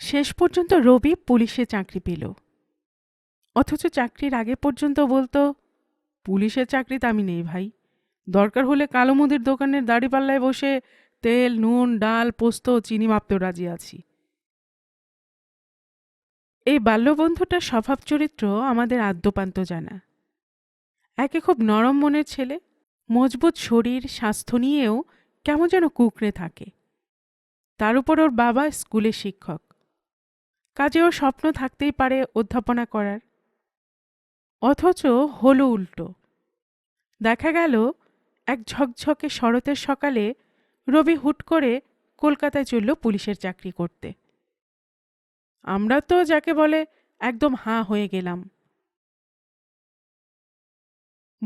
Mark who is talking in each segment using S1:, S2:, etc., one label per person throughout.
S1: শেষ পর্যন্ত রবি পুলিশে চাকরি পেল। অথচ চাকরির আগে পর্যন্ত বলতো, পুলিশের চাকরিতে আমি নেই ভাই। দরকার হলে কালো মুদির দোকানের দাড়িপাল্লায় বসে তেল, নুন, ডাল, পোস্ত, চিনি মাপতেও রাজি আছি। এই বাল্যবন্ধুটার স্বভাব চরিত্র আমাদের আদ্যপান্ত জানা। একে খুব নরম মনের ছেলে, মজবুত শরীর, স্বাস্থ্য নিয়েও কেমন যেন কুকড়ে থাকে। তার উপর ওর বাবা স্কুলের শিক্ষক। কাজে ওর স্বপ্ন থাকতেই পারে অধ্যাপনা করার। অথচ হলো উল্টো। দেখা গেল, এক ঝকঝকে শরতের সকালে রবি হুট করে কলকাতায় চলল পুলিশের চাকরি করতে। আমরা তো যাকে বলে একদম হাঁ হয়ে গেলাম।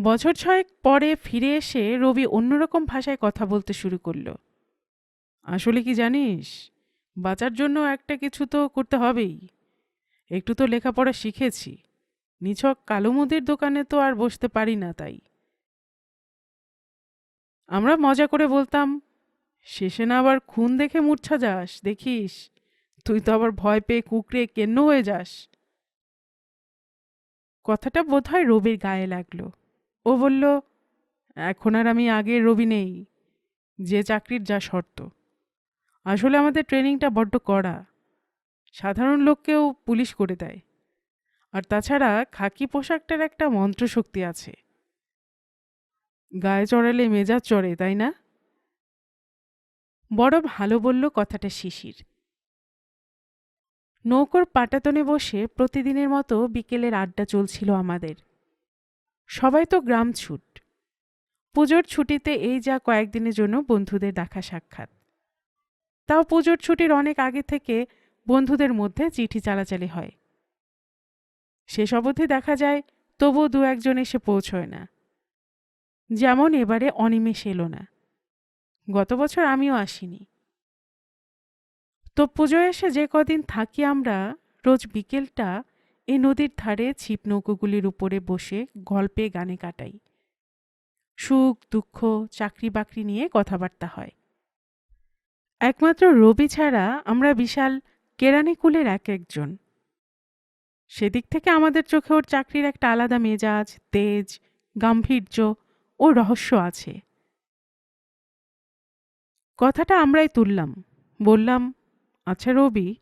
S1: বছর ছয়েক পরে ফিরে এসে রবি অন্যরকম ভাষায় কথা বলতে শুরু করল। আসলে কি জানিস? বাঁচার জন্য একটা কিছু তো করতে হবেই। একটু তো লেখাপড়া শিখেছি। নিছক কালো মুদির দোকানে তো আর বসতে পারি না তাই। আমরা মজা করে বলতাম, শেষে না আবার খুন দেখে মূর্ছা যাস, দেখিস। তুই তো আবার ভয় পেয়ে কুকড়ে কেন্ন হয়ে যাস। কথাটা বোধহয় রবির গায়ে লাগল। ও বলল, এখন আর আমি আগের রবি নেই। যে চাকরির যা শর্ত। আসলে আমাদের ট্রেনিংটা বড্ড কড়া। সাধারণ লোককেও পুলিশ করে দেয়। আর তাছাড়া খাকি পোশাকটার একটা মন্ত্রশক্তি আছে। গায়ে চড়ালে মেজাজ চড়ে, তাই না? বড় ভালো বলল কথাটা শিশির। নৌকোর পাটাতনে বসে প্রতিদিনের মতো বিকেলের আড্ডা চলছিল আমাদের। সবাই তো গ্রাম ছুট। পুজোর ছুটিতে এই যা কয়েকদিনের জন্য বন্ধুদের দেখা সাক্ষাৎ। তাও পুজোর ছুটির অনেক আগে থেকে বন্ধুদের মধ্যে চিঠি চালাচালি হয়। শেষ অবধি দেখা যায় তবু দু একজন এসে পৌঁছয় না। যেমন এবারে অনিমেষ এলো না। গত বছর আমিও আসিনি। তো পুজোয় এসে যে কদিন থাকি আমরা, রোজ বিকেলটা এই নদীর ধারে ছিপ নৌকোগুলির উপরে বসে গল্পে গানে কাটাই। সুখ, দুঃখ চাকরি বাকরি নিয়ে কথাবার্তা হয়। একমাত্র রবি ছাড়া আমরা বিশাল কেরানিকুলের এক একজন। সেদিক থেকে আমাদের চোখে ওর চাকরির একটা আলাদা মেজাজ, তেজ, গাম্ভীর্য ও রহস্য আছে। কথাটা আমরাই তুললাম। বললাম আচ্ছা রবি,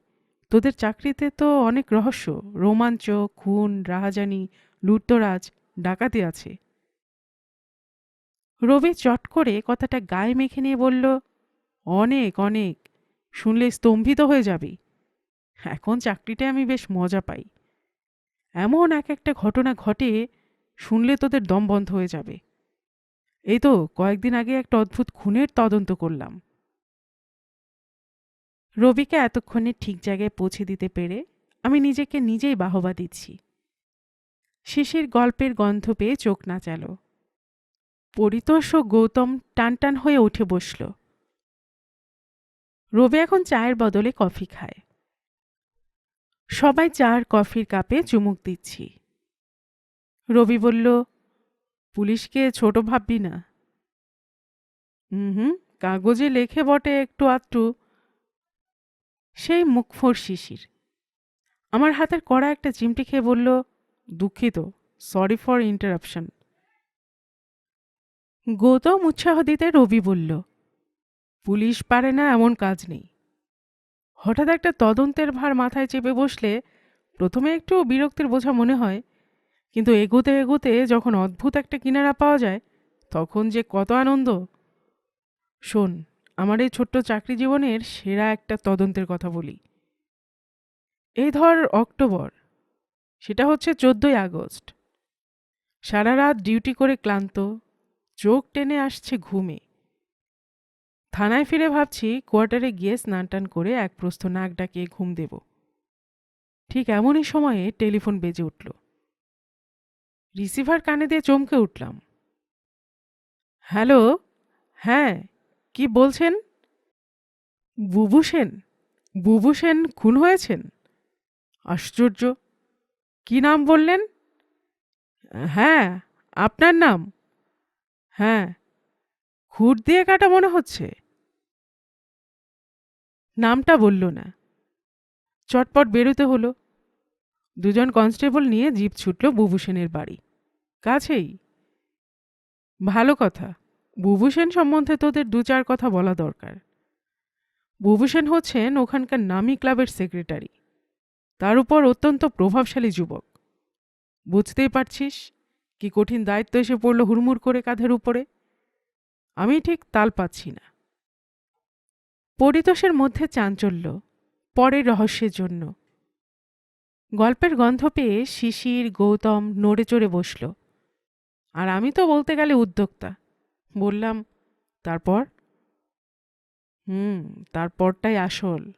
S1: তোদের চাকরিতে তো অনেক রহস্য। রোমাঞ্চ, খুন, রাহাজানি, লুটতরাজ, ডাকাতি আছে। রবি চট করে কথাটা গায়ে মেখে নিয়ে বলল অনেক অনেক। শুনলে স্তম্ভিত হয়ে যাবি। এখন চাকরিতে আমি বেশ মজা পাই। এমন এক একটা ঘটনা ঘটে, শুনলে তোদের দম বন্ধ হয়ে যাবে। এই তো কয়েকদিন আগে একটা অদ্ভুত খুনের তদন্ত করলাম। রবিকে এতক্ষণে ঠিক জায়গায় পৌঁছে দিতে পেরে আমি নিজেকে নিজেই বাহবা দিচ্ছি। শিশির গল্পের গন্ধ পেয়ে চোখ নাচালো। পরিতোষ ও গৌতম টানটান হয়ে উঠে বসল। রবি এখন চায়ের বদলে কফি খায়। সবাই চার কফির কাপে চুমুক দিচ্ছি। রবি বলল, পুলিশকে ছোট ভাববি না। হুম, কাগজে লেখে বটে একটু আধটু। সেই মুখ ফোর শিশির। আমার হাতের কড়া একটা চিমটি খেয়ে বলল, দুঃখিত, সরি ফর ইন্টারাপশন। গৌতম উৎসাহ দিতে রবি বলল পুলিশ পারে না, এমন কাজ নেই। হঠাৎ একটা তদন্তের ভার মাথায় চেপে বসলে প্রথমে একটু বিরক্তির বোঝা মনে হয়, কিন্তু এগোতে এগোতে যখন অদ্ভুত একটা কিনারা পাওয়া যায়, তখন যে কত আনন্দ। শোন, আমার এই ছোট্ট চাকরি জীবনের সেরা একটা তদন্তের কথা বলি। এই ধর অক্টোবর, সেটা হচ্ছে চোদ্দোই আগস্ট। সারা রাত ডিউটি করে ক্লান্ত, চোখ টেনে আসছে ঘুমে। থানায় ফিরে ভাবছি কোয়ার্টারে গিয়ে স্নান টান করে এক প্রস্থ নাক ডাকিয়ে ঘুম দেব। ঠিক এমনই সময়ে টেলিফোন বেজে উঠল। রিসিভার কানে দিয়ে চমকে উঠলাম। হ্যালো? হ্যাঁ কি বলছেন? বুবু সেন? বুবু সেন খুন হয়েছেন? আশ্চর্য। কি নাম বললেন? হ্যাঁ আপনার নাম? হ্যাঁ। খুঁট দিয়ে কাটা মনে হচ্ছে। নামটা বলল না। চটপট বেরোতে হলো। দুজন কনস্টেবল নিয়ে জিপ ছুটল সেনের বাড়ি। কাছেই। ভালো কথা। সেন সম্বন্ধে তোদের দু চার কথা বলা দরকার। সেন হচ্ছেন ওখানকার নামী ক্লাবের সেক্রেটারি। তার উপর অত্যন্ত প্রভাবশালী যুবক। বুঝতেই পারছিস কি কঠিন দায়িত্ব এসে পড়ল হুড়মুড় করে কাঁধের উপরে। আমি ঠিক তাল পাচ্ছি না। পরিতোষের মধ্যে চাঞ্চল্য পরের রহস্যের জন্য। গল্পের গন্ধ পেয়ে শিশির, গৌতম নড়ে চড়ে বসল। আর আমি তো বলতে গেলে উদ্যোক্তা। বললাম, তারপর? হুম, তারপরটাই আসল।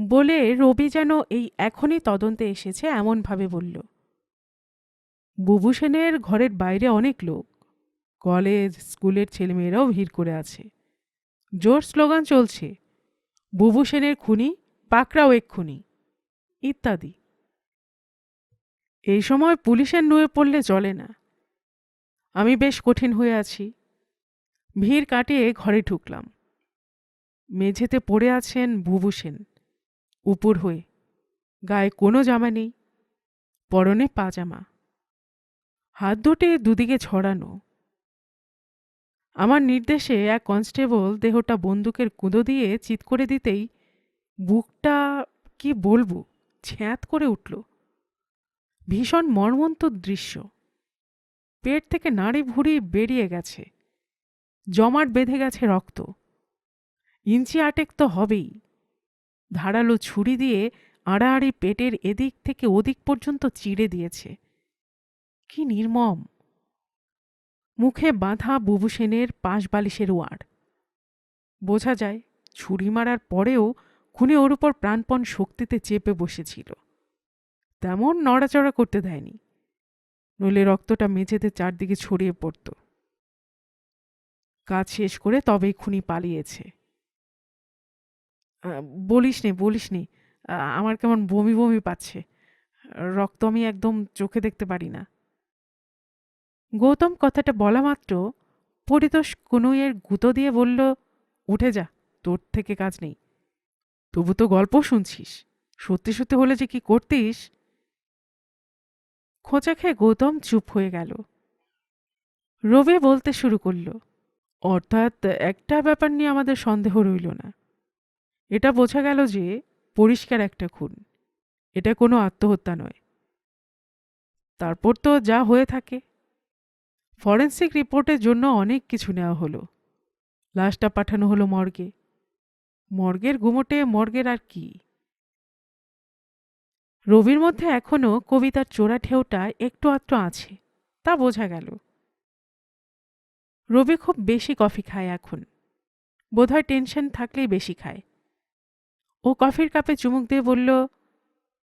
S1: বলে রবি যেন এই এখনই তদন্তে এসেছে এমনভাবে বলল। বুবু সেনের ঘরের বাইরে অনেক লোক। কলেজ, স্কুলের ছেলেমেয়েরাও ভিড় করে আছে। জোর স্লোগান চলছে। বুবু সেনের খুনি, পাকড়াও এক্ষুনি ইত্যাদি। এই সময় পুলিশের নুয়ে পড়লে চলে না। আমি বেশ কঠিন হয়ে আছি। ভিড় কাটিয়ে ঘরে ঢুকলাম। মেঝেতে পড়ে আছেন বুবু সেন। উপর হয়ে। গায়ে কোনো জামা নেই। পরনে পাজামা। হাত দুটি দুদিকে ছড়ানো। আমার নির্দেশে এক কনস্টেবল দেহটা বন্দুকের কুঁদো দিয়ে চিৎ করে দিতেই বুকটা, কি বলব, ছ্যাঁত করে উঠল। ভীষণ মর্মন্ত দৃশ্য। পেট থেকে নাড়ি ভুড়ি বেরিয়ে গেছে। জমাট বেঁধে গেছে রক্ত। ইঞ্চি আটেক তো হবেই। ধারালো ছুরি দিয়ে আড়াআড়ি পেটের এদিক থেকে ওদিক পর্যন্ত চিড়ে দিয়েছে। কি নির্মম! মুখে বাঁধা বুবু সেনের পাশ বালিশের ওয়াড় বোঝা যায়, ছুরি মারার পরেও খুনি ওর উপর প্রাণপণ শক্তিতে চেপে বসেছিল। তেমন নড়াচড়া করতে দেয়নি। নইলে রক্তটা মেঝেতে চারদিকে ছড়িয়ে পড়ত। কাজ শেষ করে তবেই খুনি পালিয়েছে। বলিস নে বলিস নে আমার কেমন বমি বমি পাচ্ছে। রক্ত আমি একদম চোখে দেখতে পারি না। গৌতম কথাটা বলা মাত্র পরিতোষ কনুইয়ের গুঁতো দিয়ে বলল, উঠে যা, তোর থেকে কাজ নেই। তবু তো গল্প শুনছিস। সত্যি সত্যি হলে যে কি করতিস? খোঁচা খেয়ে গৌতম চুপ হয়ে গেল। রবি বলতে শুরু করল, অর্থাৎ একটা ব্যাপার নিয়ে আমাদের সন্দেহ রইল না। এটা বোঝা গেল যে পরিষ্কার একটা খুন। এটা কোনো আত্মহত্যা নয়। তারপর তো যা হয়ে থাকে। ফরেন্সিক রিপোর্টের জন্য অনেক কিছু নেওয়া হলো। লাশটা পাঠানো হলো মর্গে। মর্গের গুমোটে মর্গের আর কি? রবির মধ্যে এখনও কবিতার চোরা ঢেউটা একটু আধটু আছে, তা বোঝা গেল। রবি খুব বেশি কফি খায় এখন। বোধহয় টেনশন থাকলেই বেশি খায়। ও কফির কাপে চুমুক দিয়ে বলল,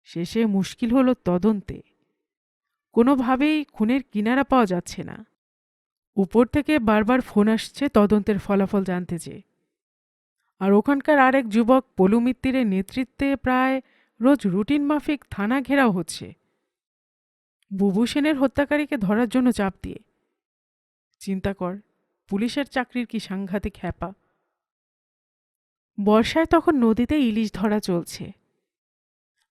S1: শেষে মুশকিল হলো তদন্তে। কোনোভাবেই খুনের কিনারা পাওয়া যাচ্ছে না। উপর থেকে বারবার ফোন আসছে তদন্তের ফলাফল জানতে চেয়ে আর ওখানকার আরেক যুবক পলু মিত্তিরের নেতৃত্বে প্রায় রোজ রুটিন মাফিক থানা ঘেরাও হচ্ছে। বুবু সেনের হত্যাকারীকে ধরার জন্য চাপ দিয়ে। চিন্তা কর, পুলিশের চাকরির কি সাংঘাতিক হ্যাপা বর্ষায় তখন নদীতে ইলিশ ধরা চলছে।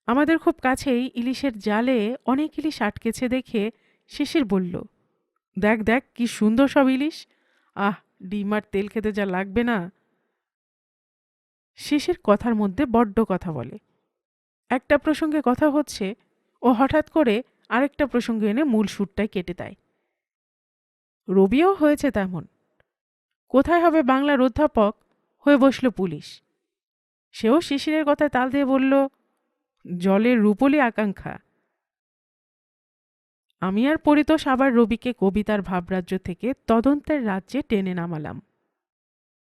S1: আমাদের খুব কাছেই ইলিশের জালে অনেক ইলিশ আটকেছে দেখে শিশির বলল, দেখ দেখ, কি সুন্দর সব ইলিশ। আহ, ডিম আর তেল খেতে যা লাগবে না। শিশির কথার মধ্যে বড্ড কথা বলে। একটা প্রসঙ্গে কথা হচ্ছে, ও হঠাৎ করে আরেকটা প্রসঙ্গে এনে মূল সুরটাই কেটে দেয়। রবিও হয়েছে তেমন। কোথায় হবে বাংলার অধ্যাপক? হয়ে বসল পুলিশ। সেও শিশিরের কথায় তাল দিয়ে বলল জলের রূপলি আকাঙ্ক্ষা। আমি আর পরিতোষ আবার রবিকে কবিতার ভাবরাজ্য থেকে তদন্তের রাজ্যে টেনে নামালাম।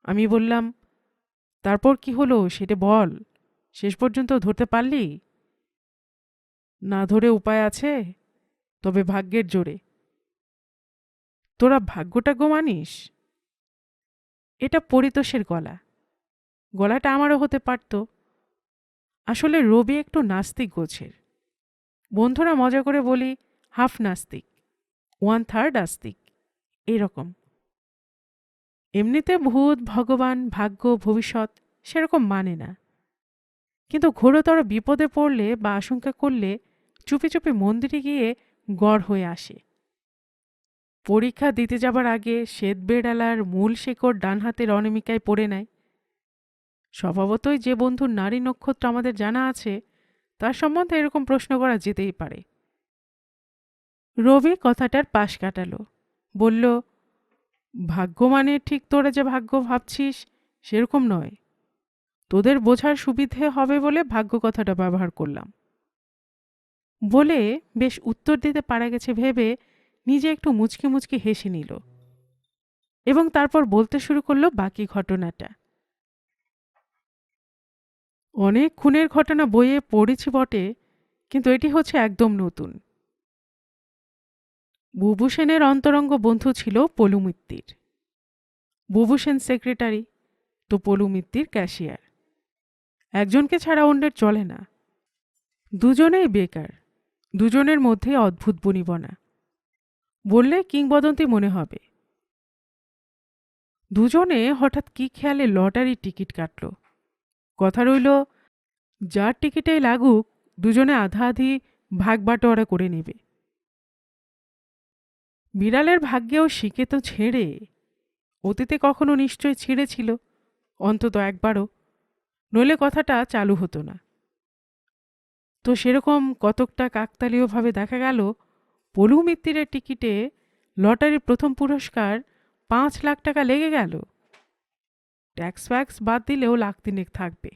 S1: আমি বললাম, তারপর কি হলো সেটা বল, শেষ পর্যন্ত ধরতে পারলি? না ধরে উপায় আছে, তবে ভাগ্যের জোরে। তোরা ভাগ্যটা গোমানিস এটা পরিতোষের গলা। গলাটা আমারও হতে পারত। আসলে রবি একটু নাস্তিক গোছের। বন্ধুরা মজা করে বলি, হাফ নাস্তিক ওয়ান থার্ড আস্তিক, এরকম। এমনিতে ভূত, ভগবান, ভাগ্য, ভবিষ্যৎ সেরকম মানে না। কিন্তু ঘোরতর বিপদে পড়লে বা আশঙ্কা করলে চুপি চুপি মন্দিরে গিয়ে গড় হয়ে আসে। পরীক্ষা দিতে যাবার আগে শ্বেত বেড়ালার মূল শেকড় ডান হাতের অনিমিকায় পড়ে নেয়। স্বভাবতই যে বন্ধুর নারী নক্ষত্র আমাদের জানা আছে, তার সম্বন্ধে এরকম প্রশ্ন করা যেতেই পারে। রবি কথাটার পাশ কাটালো। বলল ভাগ্য মানে ঠিক তোরা যে ভাগ্য ভাবছিস, সেরকম নয়। তোদের বোঝার সুবিধে হবে বলে ভাগ্য কথাটা ব্যবহার করলাম। বলে বেশ উত্তর দিতে পারা গেছে ভেবে নিজে একটু মুচকি মুচকি হেসে নিল এবং তারপর বলতে শুরু করল বাকি ঘটনাটা। অনেক খুনের ঘটনা বইয়ে পড়েছি বটে, কিন্তু এটি হচ্ছে একদম নতুন। বুবু সেনের অন্তরঙ্গ বন্ধু ছিল পলু মিত্তির। সেক্রেটারি, তো পলু মিত্তির ক্যাশিয়ার। একজনকে ছাড়া অন্যের চলে না। দুজনেই বেকার, দুজনের মধ্যে অদ্ভুত বনিবনা। বললে কিংবদন্তি মনে হবে। দুজনে হঠাৎ কি খেয়ালে লটারির টিকিট কাটল। কথা রইল, যার টিকিটেই লাগুক, দুজনে আধা আধি ভাগ বাটোয়ারা করে নেবে। বিড়ালের ভাগ্যেও শিখে তো ছেড়ে, অতীতে কখনো নিশ্চয় ছিঁড়েছিল, অন্তত একবারও। নইলে কথাটা চালু হতো না। তো সেরকম কতকটা কাকতালীয়ভাবে দেখা গেল, পলু মিত্তিরের টিকিটে লটারির প্রথম পুরস্কার পাঁচ লাখ টাকা লেগে গেল। ট্যাক্স ফ্যাক্স বাদ দিলেও লাখ তিনেক থাকবে।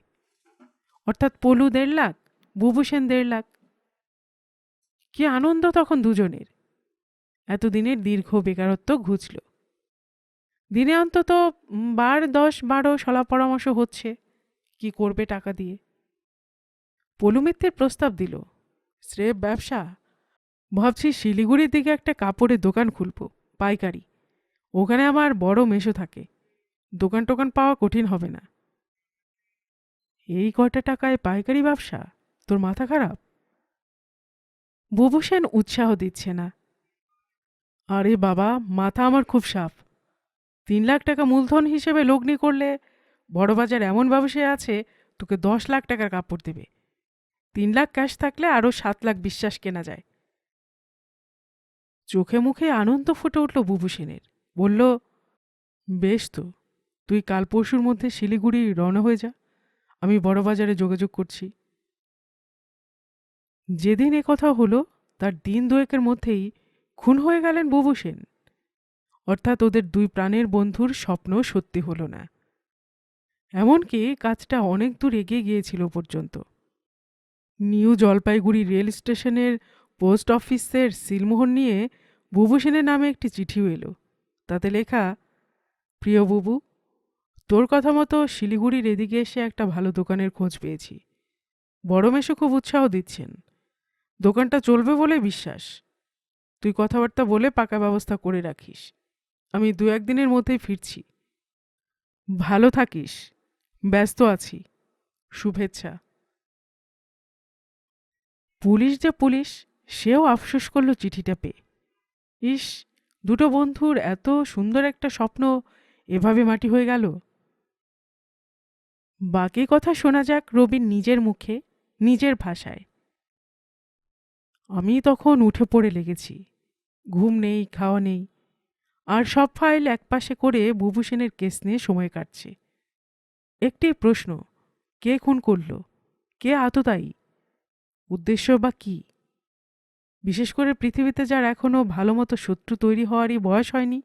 S1: অর্থাৎ পলু দেড় লাখ, বুবু সেন দেড় লাখ। কি আনন্দ তখন দুজনের। এতদিনের দীর্ঘ বেকারত্ব ঘুচল। দিনে অন্তত বার দশ বারো সলা পরামর্শ হচ্ছে, কি করবে টাকা দিয়ে। পলুমিত্রের প্রস্তাব দিল। স্রেফ ব্যবসা, ভাবছি শিলিগুড়ির দিকে একটা কাপড়ের দোকান খুলব, পাইকারি। ওখানে আমার বড় মেশো থাকে। দোকান টোকান পাওয়া কঠিন হবে না। এই কটা টাকায় পাইকারি ব্যবসা? তোর মাথা খারাপ? বুবু সেন উৎসাহ দিচ্ছে না। আরে বাবা, মাথা আমার খুব সাফ। তিন লাখ টাকা মূলধন হিসেবে লগ্নি করলে বড়বাজার এমন ব্যবসায় আছে, তোকে দশ লাখ টাকার কাপড় দেবে। তিন লাখ ক্যাশ থাকলে আরও সাত লাখ বিশ্বাস কেনা যায়। চোখে মুখে আনন্দ ফুটে উঠল বুবু সেনের বলল, বেশ তো। তুই কাল পরশুর মধ্যে শিলিগুড়ি রওনা হয়ে যা। আমি বড়বাজারে যোগাযোগ করছি। যেদিন এ কথা হলো, তার দিন দুয়েকের মধ্যেই খুন হয়ে গেলেন বুবু সেন। অর্থাৎ ওদের দুই প্রাণের বন্ধুর স্বপ্ন সত্যি হলো না। এমনকি কাজটা অনেক দূর এগিয়ে গিয়েছিল পর্যন্ত। নিউ জলপাইগুড়ি রেল স্টেশনের পোস্ট অফিসের সিলমোহর নিয়ে বুবু সেনের নামে একটি চিঠিও এলো। তাতে লেখা, প্রিয় বুবু তোর কথা মতো শিলিগুড়ির এদিকে এসে একটা ভালো দোকানের খোঁজ পেয়েছি। বড় মেশো খুব উৎসাহ দিচ্ছেন। দোকানটা চলবে বলে বিশ্বাস। তুই কথাবার্তা বলে পাকা ব্যবস্থা করে রাখিস। আমি দু একদিনের মধ্যেই ফিরছি। ভালো থাকিস। ব্যস্ত আছি। শুভেচ্ছা। পুলিশ যে পুলিশ, সেও আফসোস করল চিঠিটা পেয়ে। ইস, দুটো বন্ধুর এত সুন্দর একটা স্বপ্ন এভাবে মাটি হয়ে গেল। বাকি কথা শোনা যাক রবির নিজের মুখে, নিজের ভাষায়। আমি তখন উঠে পড়ে লেগেছি। ঘুম নেই, খাওয়া নেই। আর সব ফাইল একপাশে করে বুবু সেনের কেস নিয়ে সময় কাটছে। একটি প্রশ্ন, কে খুন করল? কে আততায়ী? উদ্দেশ্য বা কি? বিশেষ করে পৃথিবীতে যার এখনও ভালো মতো শত্রু তৈরি হওয়ারই বয়স হয়নি।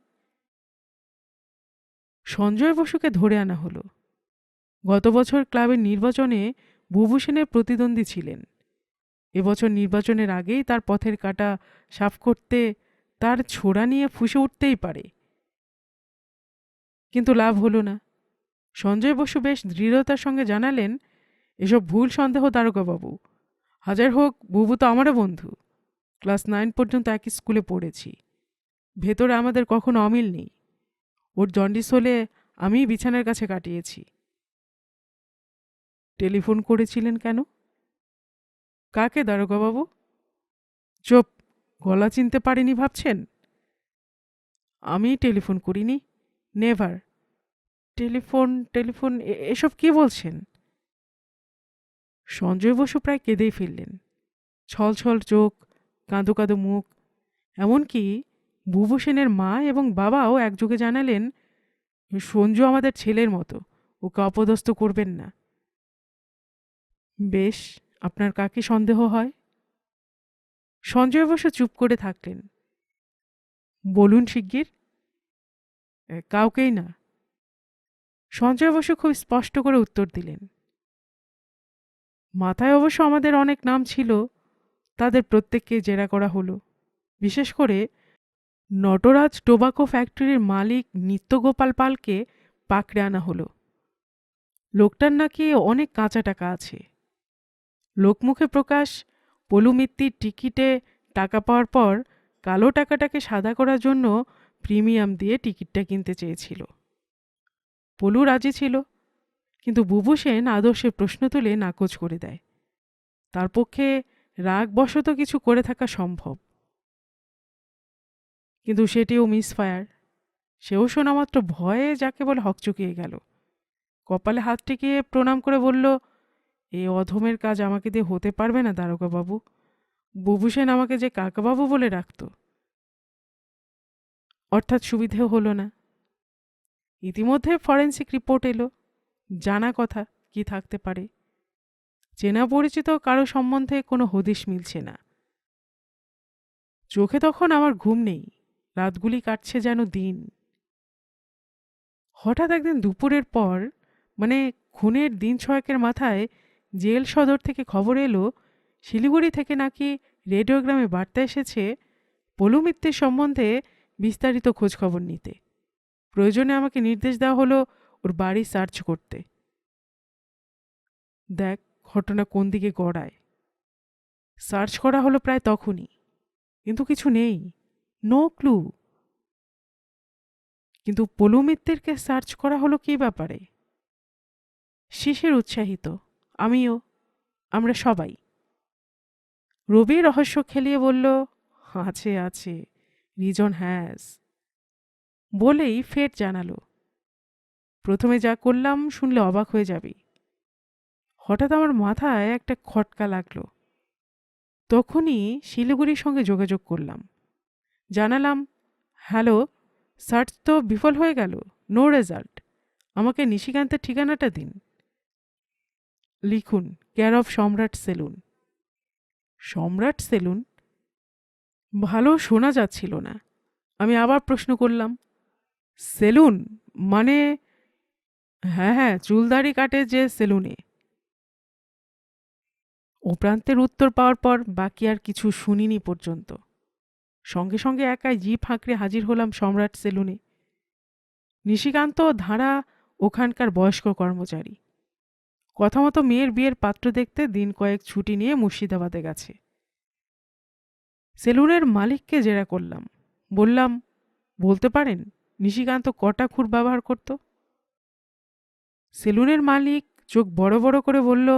S1: সঞ্জয় বসুকে ধরে আনা হলো। গত বছর ক্লাবের নির্বাচনে বুবু সেনের প্রতিদ্বন্দ্বী ছিলেন। এবছর নির্বাচনের আগেই তার পথের কাটা সাফ করতে তার ছোড়া নিয়ে ফুসে উঠতেই পারে। কিন্তু লাভ হলো না। সঞ্জয় বসু বেশ দৃঢ়তার সঙ্গে জানালেন, এসব ভুল সন্দেহ বাবু হাজার হোক, বুবু তো আমারও বন্ধু। ক্লাস নাইন পর্যন্ত একই স্কুলে পড়েছি। ভেতরে আমাদের কখনো অমিল নেই। ওর জন্ডিস হলে আমি বিছানার কাছে কাটিয়েছি। টেলিফোন করেছিলেন কেন? কাকে বাবু চুপ, গলা চিনতে পারিনি ভাবছেন? আমি টেলিফোন করিনি, নেভার। টেলিফোন টেলিফোন এসব কি বলছেন? সঞ্জয় বসু প্রায় কেঁদেই ফেললেন। ছল ছল চোখ, কাঁদো কাঁদো মুখ, এমনকি বুবু সেনের মা এবং বাবাও একযোগে জানালেন, সঞ্জু আমাদের ছেলের মতো, ওকে অপদস্থ করবেন না। বেশ, আপনার কাকে সন্দেহ হয়? সঞ্জয় অবশ্য চুপ করে থাকলেন। বলুন শিগগির। কাউকেই না। সঞ্জয় অবশ্য খুব স্পষ্ট করে উত্তর দিলেন। মাথায় অবশ্য আমাদের অনেক নাম ছিল, তাদের প্রত্যেককে জেরা করা হলো। বিশেষ করে নটরাজ টোবাকো ফ্যাক্টরির মালিক নিত্যগোপাল পালকে পাকড়ে আনা হলো। লোকটার নাকি অনেক কাঁচা টাকা আছে। লোকমুখে প্রকাশ পলুমিত্তির টিকিটে টাকা পাওয়ার পর কালো টাকাটাকে সাদা করার জন্য প্রিমিয়াম দিয়ে টিকিটটা কিনতে চেয়েছিল। পলু রাজি ছিল, কিন্তু বুবু সেন আদর্শের প্রশ্ন তুলে নাকচ করে দেয়। তার পক্ষে রাগবশত কিছু করে থাকা সম্ভব। কিন্তু সেটিও মিসফায়ার। সেও শোনামাত্র ভয়ে যাকে বলে হকচকিয়ে গেল। কপালে হাত টেকিয়ে প্রণাম করে বলল এই অধমের কাজ আমাকে দিয়ে হতে পারবে না দারোগাবাবু বুবু সেন আমাকে যে কাকাবাবু বলে রাখত। অর্থাৎ সুবিধেও হলো না। ইতিমধ্যে ফরেন্সিক রিপোর্ট এলো। জানা কথা কি থাকতে পারে। চেনা পরিচিত কারও সম্বন্ধে কোনো হদিশ মিলছে না। চোখে তখন আমার ঘুম নেই। রাতগুলি কাটছে যেন দিন। হঠাৎ একদিন দুপুরের পর মানে খুনের দিন ছয়েকের মাথায় জেল সদর থেকে খবর এলো, শিলিগুড়ি থেকে নাকি রেডিওগ্রামে বার্তা এসেছে পলু মিত্তির সম্বন্ধে বিস্তারিত খোঁজখবর নিতে। প্রয়োজনে আমাকে নির্দেশ দেওয়া হলো ওর বাড়ি সার্চ করতে। দেখ ঘটনা কোন দিকে গড়ায়। সার্চ করা হলো প্রায় তখনই, কিন্তু কিছু নেই, নো ক্লু। কিন্তু পলু মিত্তিরকে সার্চ করা হলো কী ব্যাপারে? শিশির উৎসাহিত। আমিও, আমরা সবাই। রবি রহস্য খেলিয়ে বলল, আছে আছে রিজন হ্যাজ বলেই ফের জানালো, প্রথমে যা করলাম শুনলে অবাক হয়ে যাবি। হঠাৎ আমার মাথায় একটা খটকা লাগল। তখনই শিলিগুড়ির সঙ্গে যোগাযোগ করলাম। জানালাম, হ্যালো সার্চ তো বিফল হয়ে গেল নো রেজাল্ট আমাকে নিশিকান্তের ঠিকানাটা দিন। লিখুন care of Samrat saloon. Samrat saloon? ভালো শোনা যাচ্ছিল না। আমি আবার প্রশ্ন করলাম, সেলুন? মানে হ্যাঁ হ্যাঁ চুলদাড়ি কাটে যে সেলুনে? ও প্রান্তের উত্তর পাওয়ার পর বাকি আর কিছু শুনিনি পর্যন্ত। সঙ্গে সঙ্গে একাই জিপ হাঁকড়ে হাজির হলাম সম্রাট সেলুনে। নিশিকান্ত ধারা ওখানকার বয়স্ক কর্মচারী। কথা মতো মেয়ের বিয়ের পাত্র দেখতে দিন কয়েক ছুটি নিয়ে মুর্শিদাবাদে গেছে। সেলুনের মালিককে জেরা করলাম। বললাম, বলতে পারেন, নিশিকান্ত কটা খুর ব্যবহার করত? সেলুনের মালিক চোখ বড় বড় করে বলল,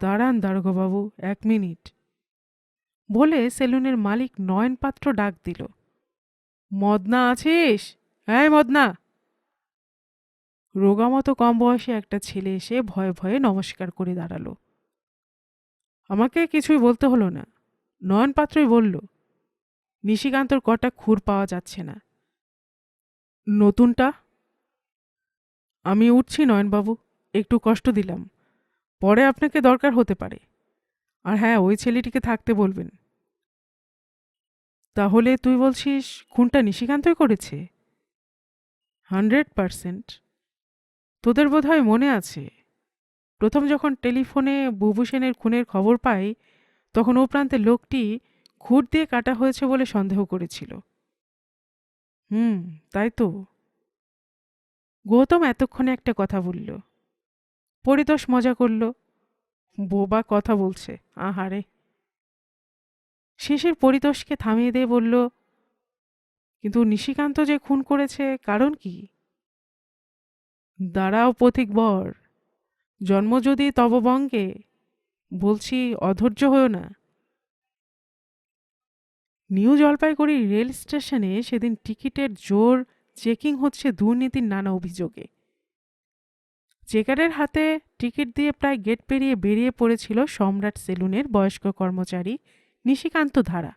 S1: দাঁড়ান দারোগাবাবু এক মিনিট। বলে সেলুনের মালিক নয়ন পাত্র ডাক দিল, মদনা আছিস? হ্যাঁ মদনা। রোগামতো কম বয়সে একটা ছেলে এসে ভয়ে ভয়ে নমস্কার করে দাঁড়াল। আমাকে কিছুই বলতে হলো না। নয়ন পাত্রই বলল, নিশিকান্তর কটা খুর পাওয়া যাচ্ছে না। নতুনটা? আমি উঠছি নয়নবাবু, একটু কষ্ট দিলাম। পরে আপনাকে দরকার হতে পারে। আর হ্যাঁ ওই ছেলেটিকে থাকতে বলবেন। তাহলে তুই বলছিস, খুনটা নিশিকান্তই করেছে? Hundred percent. তোদের বোধহয় মনে আছে? প্রথম যখন টেলিফোনে বুবু সেনের খুনের খবর পাই, তখন ও প্রান্তের লোকটি খুঁট দিয়ে কাটা হয়েছে বলে সন্দেহ করেছিল। হুম, তাই তো। গৌতম এতক্ষণে একটা কথা বলল। পরিতোষ মজা করল। বোবা কথা বলছে, আহারে। শেষের পরিতোষকে থামিয়ে দিয়ে বলল, কিন্তু নিশিকান্ত যে খুন করেছে, কারণ কি? দাঁড়াও পথিক বর, জন্ম যদি তববঙ্গে, বলছি অধৈর্য হয়েও না। নিউ জলপাইগুড়ি রেল স্টেশনে সেদিন টিকিটের জোর চেকিং হচ্ছে দুর্নীতির নানা অভিযোগে। চেকারের হাতে টিকিট দিয়ে প্রায় গেট পেরিয়ে বেরিয়ে পড়েছিল সম্রাট সেলুনের বয়স্ক কর্মচারী নিশিকান্ত ধারা।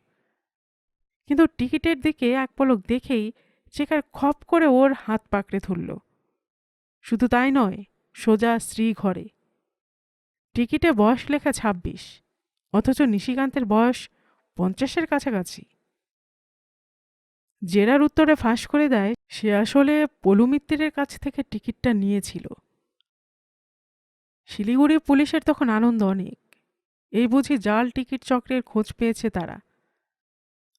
S1: কিন্তু টিকিটের দিকে এক পলক দেখেই চেকার খপ করে ওর হাত পাকড়ে ধরল। শুধু তাই নয়, সোজা স্ত্রী ঘরে। টিকিটে বয়স লেখা ছাব্বিশ, অথচ নিশিকান্তের বয়স পঞ্চাশের কাছাকাছি। জেরার উত্তরে ফাঁস করে দেয়, সে আসলে পলুমিত্তিরের কাছ থেকে টিকিটটা নিয়েছিল। শিলিগুড়ি পুলিশের তখন আনন্দ অনেক। এই বুঝি জাল টিকিট চক্রের খোঁজ পেয়েছে তারা।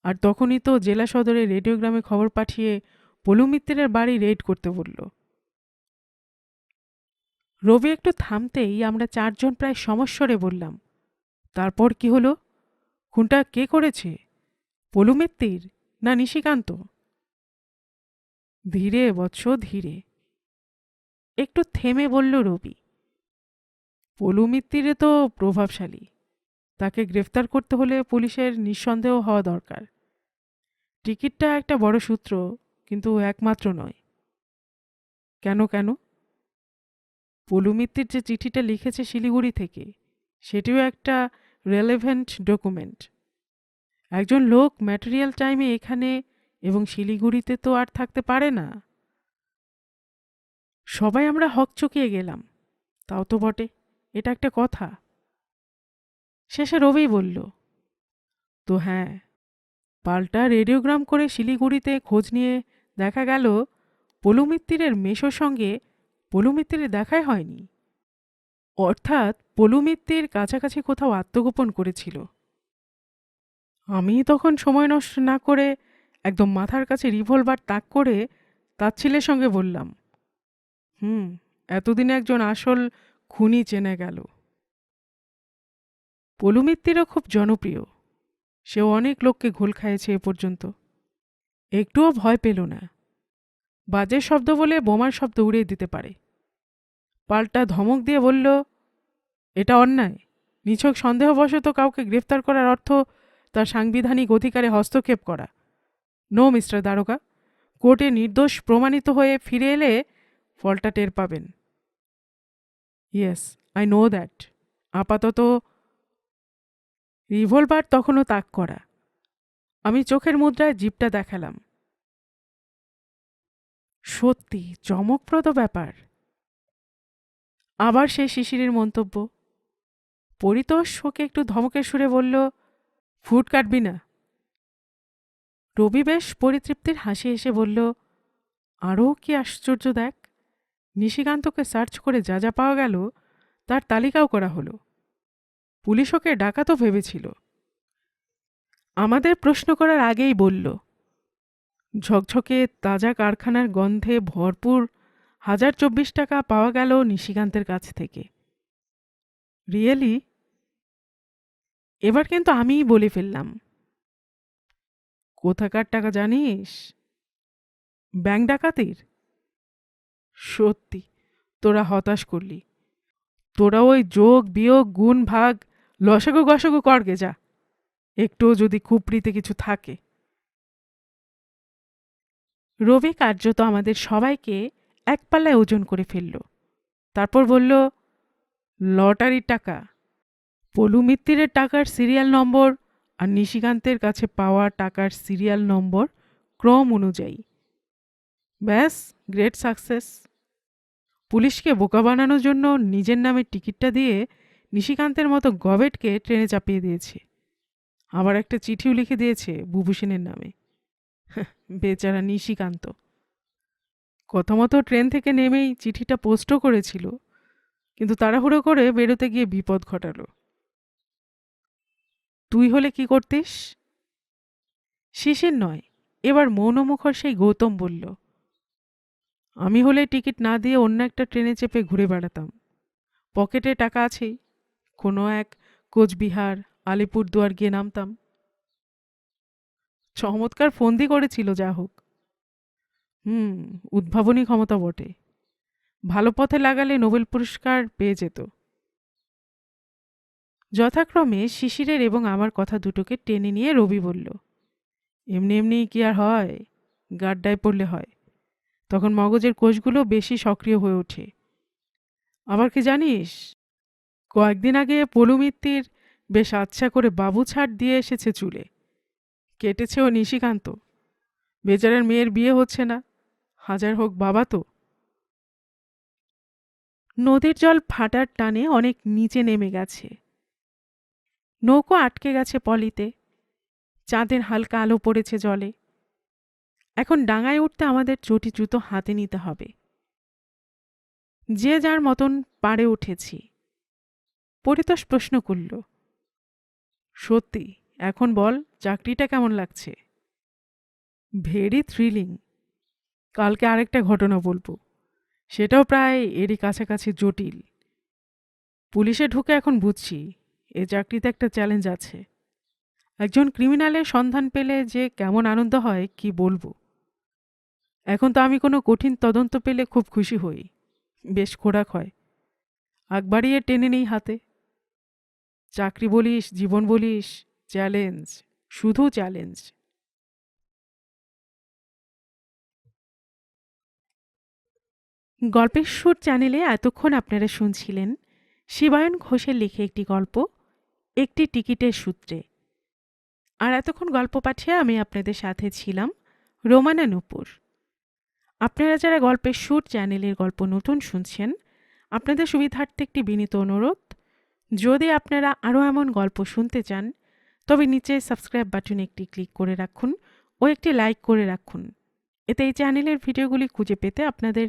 S1: আর তখনই তো জেলা সদরে রেডিওগ্রামে খবর পাঠিয়ে পলুমিত্তিরের বাড়ি রেড করতে বলল। রবি একটু থামতেই আমরা চারজন প্রায় সমস্বরে বললাম, তারপর কি হলো? খুনটা কে করেছে? পলুমিত্তির না নিশিকান্ত? ধীরে বৎস, ধীরে। একটু থেমে বলল রবি পলুমিত্তিরে তো প্রভাবশালী। তাকে গ্রেফতার করতে হলে পুলিশের নিঃসন্দেহ হওয়া দরকার। টিকিটটা একটা বড় সূত্র, কিন্তু একমাত্র নয়। কেন কেন? পলুমিত্তির যে চিঠিটা লিখেছে শিলিগুড়ি থেকে, সেটিও একটা রেলেভেন্ট ডকুমেন্ট একজন লোক ম্যাটেরিয়াল টাইমে এখানে এবং শিলিগুড়িতে তো আর থাকতে পারে না। সবাই আমরা হকচকিয়ে গেলাম, তাও তো বটে, এটা একটা কথা। শেষে রবি বলল, তো হ্যাঁ পাল্টা রেডিওগ্রাম করে শিলিগুড়িতে খোঁজ নিয়ে দেখা গেল পলুমিত্তিরের মেশোর সঙ্গে পলুমিত্তিরের দেখাই হয়নি। অর্থাৎ পলুমিত্তির কাছাকাছি কোথাও আত্মগোপন করেছিল। আমি তখন সময় নষ্ট না করে একদম মাথার কাছে রিভলভার তাক করে তার ছেলের সঙ্গে বললাম, হুম, এতদিনে একজন আসল খুনি চেনে গেল। পলুমিত্তিরও খুব জনপ্রিয়। সে অনেক লোককে ঘোল খাইয়েছে এ পর্যন্ত। একটুও ভয় পেল না। বাজে শব্দ বলে বোমার শব্দ উড়িয়ে দিতে পারে। পাল্টা ধমক দিয়ে বলল, এটা অন্যায়। নিছক সন্দেহবশত কাউকে গ্রেফতার করার অর্থ তার সাংবিধানিক অধিকারে হস্তক্ষেপ করা। নো, মিস্টার দারোগা, কোর্টে নির্দোষ প্রমাণিত হয়ে ফিরে এলে ফলটা টের পাবেন। Yes, I know that. আপাতত রিভলভার তখনও তাক করা। আমি চোখের মুদ্রায় জিপটা দেখালাম। সত্যি, চমকপ্রদ ব্যাপার। আবার সেই শিশিরের মন্তব্য। পরিতোষ ওকে একটু ধমকের সুরে বলল, ফুট কাটবি না। রবি বেশ পরিতৃপ্তির হাসি এসে বলল আরও কি আশ্চর্য দেখ, নিশিকান্তকে সার্চ করে যা যা পাওয়া গেল, তার তালিকাও করা হলো। পুলিশ ওকে ডাকাতও ভেবেছিল। আমাদের প্রশ্ন করার আগেই বলল, ঝকঝকে তাজা কারখানার গন্ধে ভরপুর হাজার চব্বিশ টাকা পাওয়া গেল নিশিকান্তের কাছ থেকে। রিয়েলি? এবার কিন্তু আমিই বলে ফেললাম। কোথাকার টাকা জানিস? ব্যাংক ডাকাতির? সত্যি, তোরা হতাশ করলি। তোরা ওই যোগ, বিয়োগ, গুণ, ভাগ, লসাগু, গসাগু করগে যা। একটুও যদি খুপড়িতে কিছু থাকে। রবি কার্যত আমাদের সবাইকে এক পাল্লায় ওজন করে ফেলল। তারপর বলল, লটারির টাকা। পলু মিত্তিরের টাকার সিরিয়াল নম্বর আর নিশিকান্তের কাছে পাওয়া টাকার সিরিয়াল নম্বর ক্রম অনুযায়ী। ব্যাস, গ্রেট সাকসেস। পুলিশকে বোকা বানানোর জন্য নিজের নামে টিকিটটা দিয়ে নিশিকান্তের মতো গবেটকে ট্রেনে চাপিয়ে দিয়েছে। আবার একটা চিঠিও লিখে দিয়েছে সেনের নামে। বেচারা নিশিকান্ত। কথা মতো ট্রেন থেকে নেমেই চিঠিটা পোস্টও করেছিল, কিন্তু তাড়াহুড়ো করে বেরোতে গিয়ে বিপদ ঘটালো। তুই হলে কি করতিস? শিশির নয়। এবার মৌনমুখর সেই গৌতম বলল, আমি হলে টিকিট না দিয়ে অন্য একটা ট্রেনে চেপে ঘুরে বেড়াতাম। পকেটে টাকা আছেই কোনো এক কোচবিহার, আলিপুরদুয়ার গিয়ে নামতাম। চমৎকার ফন্দি করেছিল, যা হোক। হুম, উদ্ভাবনী ক্ষমতা বটে। ভালো পথে লাগালে নোবেল পুরস্কার পেয়ে যেত। যথাক্রমে শিশিরের এবং আমার কথা দুটোকে টেনে নিয়ে রবি বলল, এমনি এমনি কি আর হয়? গাড্ডায় পড়লে হয়। তখন মগজের কোষগুলো বেশি সক্রিয় হয়ে ওঠে। আবার কি জানিস, কয়েকদিন আগে পলু মিত্তির বেশ আচ্ছা করে বাবু ছাড় দিয়ে এসেছে চুলে। কেটেছে ও নিশিকান্ত। বেচারার মেয়ের বিয়ে হচ্ছে না। হাজার হোক বাবা তো। নদীর জল ফাটার টানে অনেক নিচে নেমে গেছে। নৌকো আটকে গেছে পলিতে। চাঁদের হালকা আলো পড়েছে জলে। এখন ডাঙায় উঠতে আমাদের চটি জুতো হাতে নিতে হবে। যে যার মতন পাড়ে উঠেছি। পরিতোষ প্রশ্ন করল, সত্যি, এখন বল, চাকরিটা কেমন লাগছে? Very thrilling. কালকে আরেকটা ঘটনা বলব। সেটাও প্রায় এরই কাছাকাছি জটিল। পুলিশে ঢুকে এখন বুঝছি এ চাকরিতে একটা চ্যালেঞ্জ আছে। একজন ক্রিমিনালের সন্ধান পেলে যে কেমন আনন্দ হয়, কি বলব? এখন তো আমি কোনো কঠিন তদন্ত পেলে খুব খুশি হই। বেশ খোরাক হয়। আগ বাড়িয়ে টেনে নেই হাতে। চাকরি বলিস, জীবন বলিস, চ্যালেঞ্জ, শুধু চ্যালেঞ্জ। গল্পের সুর চ্যানেলে এতক্ষণ আপনারা শুনছিলেন শিবায়ন ঘোষের লিখে একটি গল্প, একটি টিকিটের সূত্রে। আর এতক্ষণ গল্প পাঠিয়ে আমি আপনাদের সাথে ছিলাম রোমানা নূপুর। আপনারা যারা গল্পের সুর চ্যানেলের গল্প নতুন শুনছেন, আপনাদের সুবিধার্থে একটি বিনীত অনুরোধ, যদি আপনারা আরও এমন গল্প শুনতে চান, তবে নিচে সাবস্ক্রাইব বাটনে একটি ক্লিক করে রাখুন ও একটি লাইক করে রাখুন। এতে এই চ্যানেলের ভিডিওগুলি খুঁজে পেতে আপনাদের